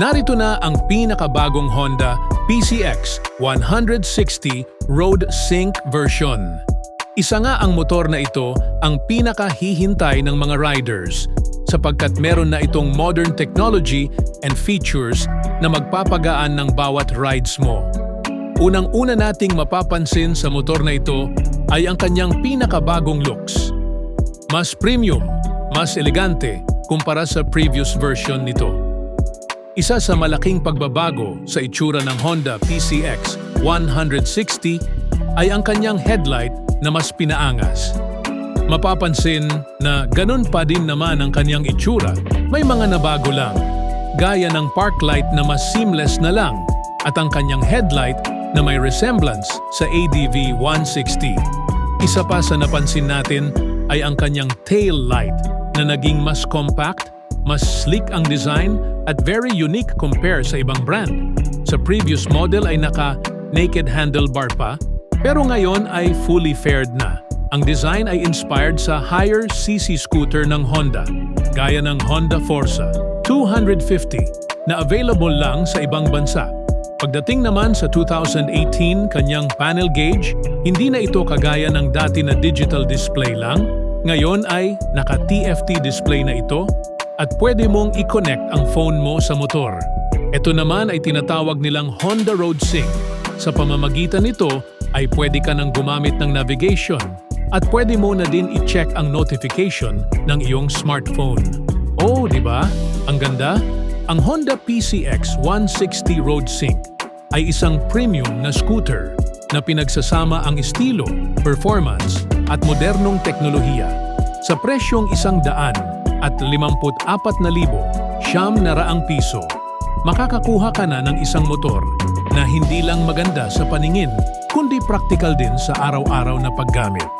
Narito na ang pinakabagong Honda PCX 160 Road Sync version. Isa nga ang motor na ito ang pinakahihintay ng mga riders sapagkat meron na itong modern technology and features na magpapagaan ng bawat rides mo. Unang-una nating mapapansin sa motor na ito ay ang kanyang pinakabagong looks. Mas premium, mas elegante kumpara sa previous version nito. Isa sa malaking pagbabago sa itsura ng Honda PCX 160 ay ang kanyang headlight na mas pinaangas. Mapapansin na ganun pa din naman ang kanyang itsura, may mga nabago lang. Gaya ng park light na mas seamless na lang at ang kanyang headlight na may resemblance sa ADV 160. Isa pa sa napansin natin ay ang kanyang tail light na naging mas compact, mas sleek ang design at very unique compare sa ibang brand. Sa previous model ay naka naked handlebar pa, pero ngayon ay fully faired na. Ang design ay inspired sa higher CC scooter ng Honda, gaya ng Honda Forza 250 na available lang sa ibang bansa. Pagdating naman sa 2018 kanyang panel gauge, hindi na ito kagaya ng dati na digital display lang. Ngayon ay naka-TFT display na ito at pwede mong i-connect ang phone mo sa motor. Ito naman ay tinatawag nilang Honda Road Sync. Sa pamamagitan nito ay pwede ka nang gumamit ng navigation at pwede mo na din i-check ang notification ng iyong smartphone. Oh, di ba? Ang ganda? Ang Honda PCX 160 Road Sync ay isang premium na scooter na pinagsasama ang estilo, performance at modernong teknolohiya. Sa presyong isang daan at 54,000 siyam na raang piso, makakakuha ka na ng isang motor na hindi lang maganda sa paningin, kundi praktikal din sa araw-araw na paggamit.